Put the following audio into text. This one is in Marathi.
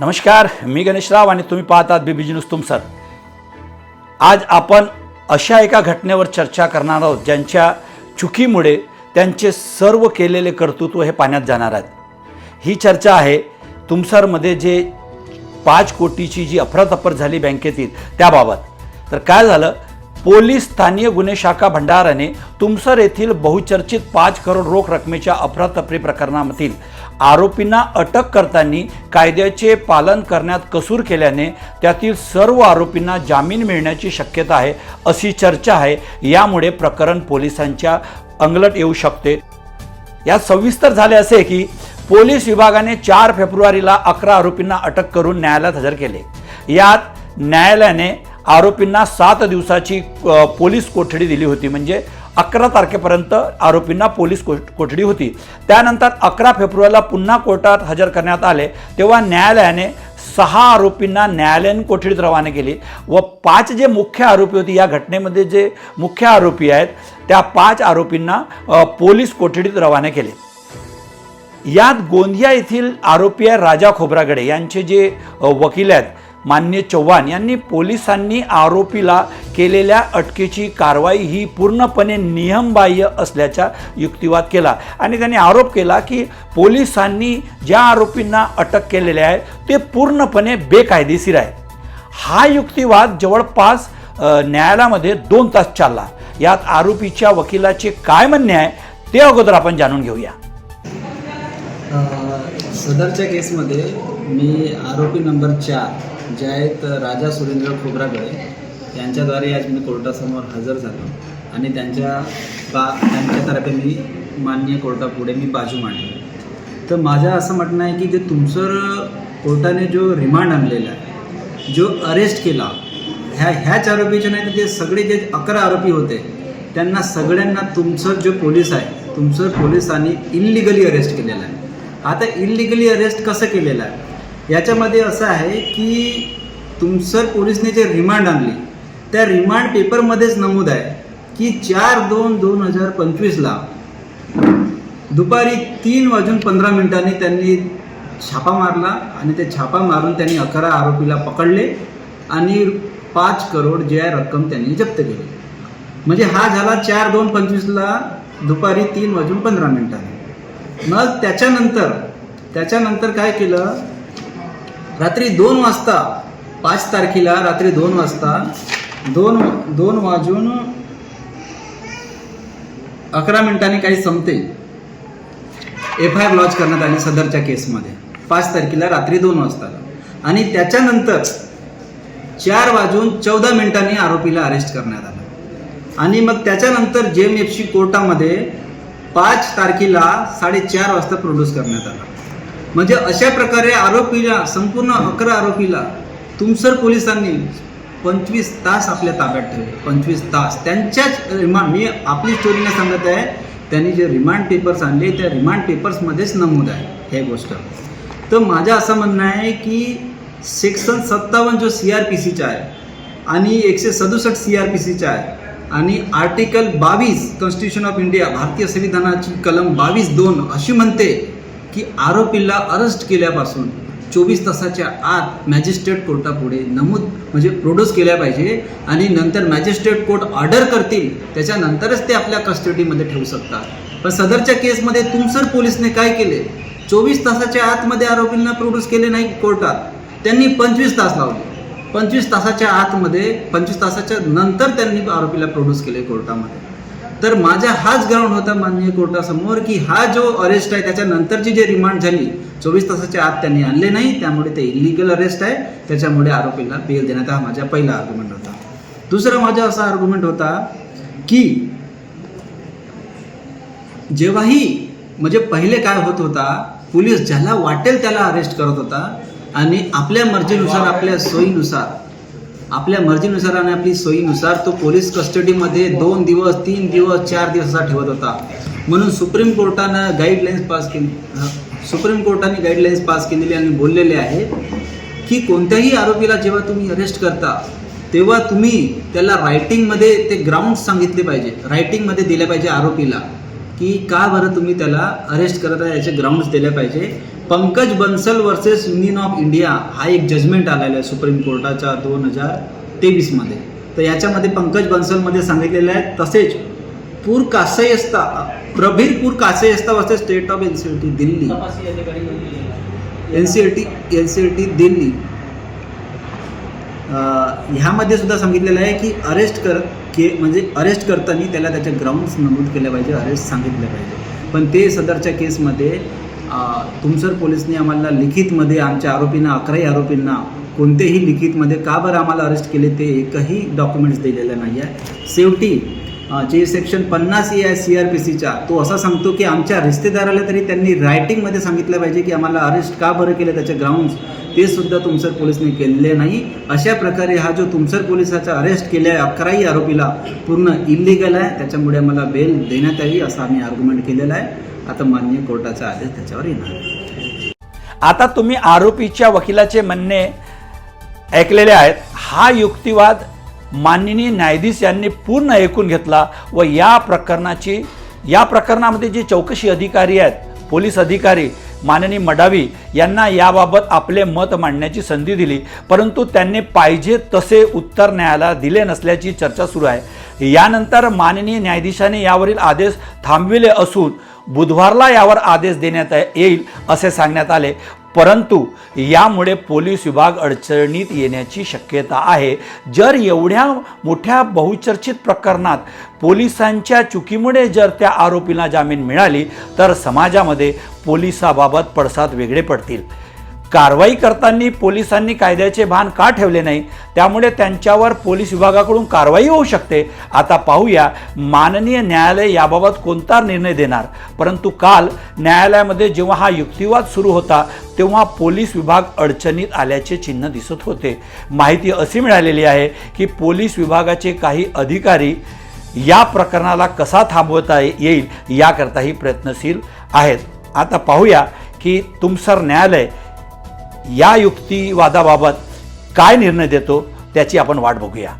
नमस्कार मी गणेशराव आणि तुम्ही पाहतात बीबीजी न्यूज तुमसर. आज आपण अशा एका घटनेवर चर्चा करणार आहोत ज्यांच्या चुकीमुळे त्यांचे सर्व केलेले कर्तृत्व हे पाण्यात जाणार आहेत. ही चर्चा आहे तुमसरमध्ये जे पाच कोटीची जी अफरातफर झाली बँकेतील त्याबाबत. तर काय झालं? पोलीस स्थानीय गुन्हे शाखा भंडाराने तुमसर येथील बहुचर्चित पाच करोड रोख रकमेच्या अफरातफरी प्रकरणामधील आरोपींना अटक करताना कायद्याचे पालन करण्यात कसूर केल्याने त्यातील सर्व आरोपींना जामीन मिळण्याची शक्यता आहे अशी चर्चा आहे. यामुळे प्रकरण पोलिसांच्या अंगलट येऊ शकते. यात सविस्तर झाले असे की पोलीस विभागाने चार फेब्रुवारीला अकरा आरोपींना अटक करून न्यायालयात हजर केले. यात न्यायालयाने आरोपींना सात दिवसाची पोलीस कोठडी दिली होती. म्हणजे अकरा तारखेपर्यंत आरोपींना पोलीस को कोठडी होती. त्यानंतर अकरा फेब्रुवारीला पुन्हा कोर्टात हजर करण्यात आले. तेव्हा न्यायालयाने सहा आरोपींना न्यायालयीन कोठडीत रवाना केली व पाच जे मुख्य आरोपी होते या घटनेमध्ये जे मुख्य आरोपी आहेत त्या पाच आरोपींना पोलीस कोठडीत रवाना केले. यात गोंदिया येथील आरोपी आहे राजा खोब्रागडे. यांचे जे वकील आहेत मान्य चव्हाण यांनी पोलिसांनी आरोपीला केलेल्या अटकेची कारवाई ही पूर्णपणे नियमबाह्य असल्याचा युक्तिवाद केला. आणि त्यांनी आरोप केला की पोलिसांनी ज्या आरोपींना अटक केलेले आहे ते पूर्णपणे बेकायदेशीर आहे. हा युक्तिवाद जवळपास न्यायालयामध्ये दोन तास चालला. यात आरोपीच्या वकिलाचे काय म्हणणे आहे ते अगोदर आपण जाणून घेऊया. सदरच्या केसमध्ये मी आरोपी नंबर चार जे आहेत राजा सुरेंद्र खोबरागडे यांच्याद्वारे आज मी कोर्टासमोर हजर झालो. आणि त्यांच्या बा त्यांच्यातर्फे मी मान्य कोर्टापुढे मी बाजू मांडली. तर माझं असं म्हणणं आहे की जे तुमचं कोर्टाने जो रिमांड आणलेला आहे जो अरेस्ट केला ह्या ह्याच आरोपीचे नाही तर ते सगळे जे अकरा आरोपी होते त्यांना सगळ्यांना तुमचं जो पोलीस आहे तुमचं पोलिसांनी इल्लिगली अरेस्ट केलेलं आहे. आता इल्लिगली अरेस्ट कसं केलेलं आहे? याच्यामध्ये असं आहे की तुमसर पोलिसने जे रिमांड आणली त्या रिमांड पेपरमध्येच नमूद आहे की चार दोन दोन हजार पंचवीसला दुपारी तीन वाजून पंधरा मिनिटांनी त्यांनी छापा मारला आणि ते छापा मारून त्यांनी अकरा आरोपीला पकडले आणि पाच करोड जे आहे रक्कम त्यांनी जप्त केली. म्हणजे हा झाला चार दोन पंचवीसला दुपारी तीन वाजून पंधरा मिनिटांनी. मग त्याच्यानंतर त्याच्यानंतर काय केलं? रात्री दोन वाजता पाच तारखेला रात्री दोन वाजता दोन दोन वाजून अकरा मिनिटांनी काही संपते. एफ आय आर लॉन्च करण्यात आली सदरच्या केसमध्ये. पाच तारखेला रात्री दोन वाजता. आणि त्याच्यानंतर चार वाजून चौदा मिनिटांनी आरोपीला अरेस्ट करण्यात आलं. आणि मग त्याच्यानंतर जे एम एफ सी कोर्टामध्ये पाच तारखेला साडेचार वाजता प्रोड्यूस करण्यात आला. म्हणजे अशा प्रकारे आरोपीला संपूर्ण अकरा आरोपीला तुमसर पोलिसांनी पंचवीस तास आपल्या ताब्यात ठेवले. पंचवीस तास. त्यांच्याच रिमांड मी आपली स्टोरी नाही सांगत आहे त्यांनी जे रिमांड पेपर्स आणले त्या रिमांड पेपर्समध्येच नमूद आहे हे गोष्ट. तर माझं असं म्हणणं आहे की सेक्शन सत्तावन्न जो सी आर पी सीचा आहे आणि एकशे सदुसष्ट सी आर पी सीचा आहे आणि आर्टिकल बावीस कॉन्स्टिट्यूशन ऑफ इंडिया भारतीय संविधानाची कलम बावीस दोन अशी म्हणते की आरोपीला अरेस्ट केल्यापासून चोवीस तासाच्या आत मॅजिस्ट्रेट कोर्टापुढे नमूद म्हणजे प्रोड्यूस केल्या पाहिजे आणि नंतर मॅजिस्ट्रेट कोर्ट ऑर्डर करतील त्याच्यानंतरच ते आपल्या कस्टडीमध्ये ठेवू शकतात. पण सदरच्या केसमध्ये तुमसर पोलिसने काय केले? चोवीस तासाच्या आतमध्ये आरोपींना प्रोड्यूस केले नाही कोर्टात. त्यांनी पंचवीस तास लावले. पंचवीस तासाच्या आतमध्ये पंचवीस तासाच्या नंतर त्यांनी आरोपीला प्रोड्यूस केले कोर्टामध्ये. तर माझा हाच ग्राउंड होता माननीय कोर्टासमोर की हा जो अरेस्ट आहे त्याच्यानंतरची जी रिमांड झाली चोवीस तासाच्या आत त्यांनी आणले नाही त्यामुळे ते इलिगल अरेस्ट आहे. त्याच्यामुळे आरोपीला बेल देण्यात हा माझा पहिला आर्ग्युमेंट होता. दुसरा माझा असा आर्ग्युमेंट होता की जेव्हाही म्हणजे पहिले काय होत होता पोलीस ज्याला वाटेल त्याला अरेस्ट करत होता आणि आपल्या मर्जीनुसार आपल्या सोयीनुसार आपल्या मर्जीनुसार आणि आपली सोयीनुसार तो पोलीस कस्टडीमध्ये दोन दिवस तीन दिवस चार दिवस असा ठेवत होता. म्हणून सुप्रीम कोर्टानं गाईडलाईन्स पास केली सुप्रीम कोर्टाने गाईडलाईन्स पास केलेली आणि बोललेले आहे की कोणत्याही आरोपीला जेव्हा तुम्ही अरेस्ट करता तेव्हा तुम्ही त्याला रायटिंगमध्ये ते ग्राउंड सांगितले पाहिजे. रायटिंगमध्ये दिले पाहिजे आरोपीला की का बरं तुम्ही त्याला अरेस्ट करत आहे याचे ग्राउंड्स दिले पाहिजे. Pankaj Bansal versus union of India हा एक जजमेंट आलेला आहे सुप्रीम कोर्टाच्या दोन हजार तेवीसमध्ये तर याच्यामध्ये पंकज बन्सलमध्ये सांगितलेलं आहे तसेच पूर कासयस्ता प्रभीरपूर कासयस्ता versus state of N C T Delhi. N C L T N C L T Delhi. ह्यामध्ये सुद्धा सांगितलेलं आहे की अरेस्ट कर के म्हणजे अरेस्ट करताना त्याला त्याच्या ग्राउंड्स नमूद केल्या पाहिजे अरेस्ट सांगितलं पाहिजे. पण ते सदरच्या केसमध्ये तुमसर पोलिसने आम्हाला लिखितमध्ये आमच्या आरोपींना अकराही आरोपींना कोणतेही लिखितमध्ये का बरं आम्हाला अरेस्ट केले ते एकही डॉक्युमेंट्स दिलेलं नाही आहे शेवटी जे सेक्शन पन्नास ए आहे सी आर पी सीचा तो असा सांगतो की आमच्या रिश्तेदाराला तरी त्यांनी रायटिंगमध्ये सांगितलं पाहिजे की आम्हाला अरेस्ट का बरं केलं त्याचे ग्राउंड्स ते सुद्धा तुमसर पोलिसने केलेले नाही. अशा प्रकारे हा जो तुमसर पोलिसाचा अरेस्ट केला आहे अकराही आरोपीला पूर्ण इलिगल आहे त्याच्यामुळे आम्हाला बेल देण्यात यावी असा आम्ही आर्ग्युमेंट केलेला आहे. आता मान्य कोर्टाचा आदेश त्याच्यावर येणार. आता तुम्ही आरोपीच्या वकिलाचे म्हणणे ऐकलेले आहेत. हा युक्तिवाद माननीय न्यायाधीश यांनी पूर्ण ऐकून घेतला व या प्रकरणाची या प्रकरणामध्ये जे चौकशी अधिकारी आहेत पोलीस अधिकारी माननीय मडावी यांना याबाबत आपले मत मांडण्याची संधी दिली. परंतु त्यांनी पाहिजे तसे उत्तर न्यायालयाला दिले नसल्याची चर्चा सुरू आहे. यानंतर माननीय न्यायाधीशाने यावरील आदेश थांबविले असून बुधवारला यावर आदेश देण्यात येईल असे सांगण्यात आले. परंतु यामुळे पोलीस विभाग अडचणीत येण्याची शक्यता आहे. जर एवढ्या मोठ्या बहुचर्चित प्रकरणात पोलिसांच्या चुकीमुळे जर त्या आरोपीला जामीन मिळाली तर समाजामध्ये पोलिसाबाबत पडसाद वेगळे पडतील. कारवाई करताना पोलिसांनी कायद्याचे भान का ठेवले नाही? त्यामुळे त्यांच्यावर पोलीस विभागाकडून कारवाई होऊ शकते? आता पाहूया माननीय न्यायालय याबाबत कोणता निर्णय देणार? परंतु काल न्यायालयामध्ये जेव्हा हा युक्तिवाद सुरू होता तेव्हा पोलीस विभाग अडचणीत आल्याचे चिन्ह दिसत होते. माहिती अशी मिळालेली आहे की पोलीस विभागाचे काही अधिकारी या प्रकरणाला कसा थांबवता येईल याकरताही प्रयत्नशील आहेत. आता पाहूया की तुमसर न्यायालय या युक्तिवादाबाबत काय निर्णय देतो त्याची आपण वाट बघूया.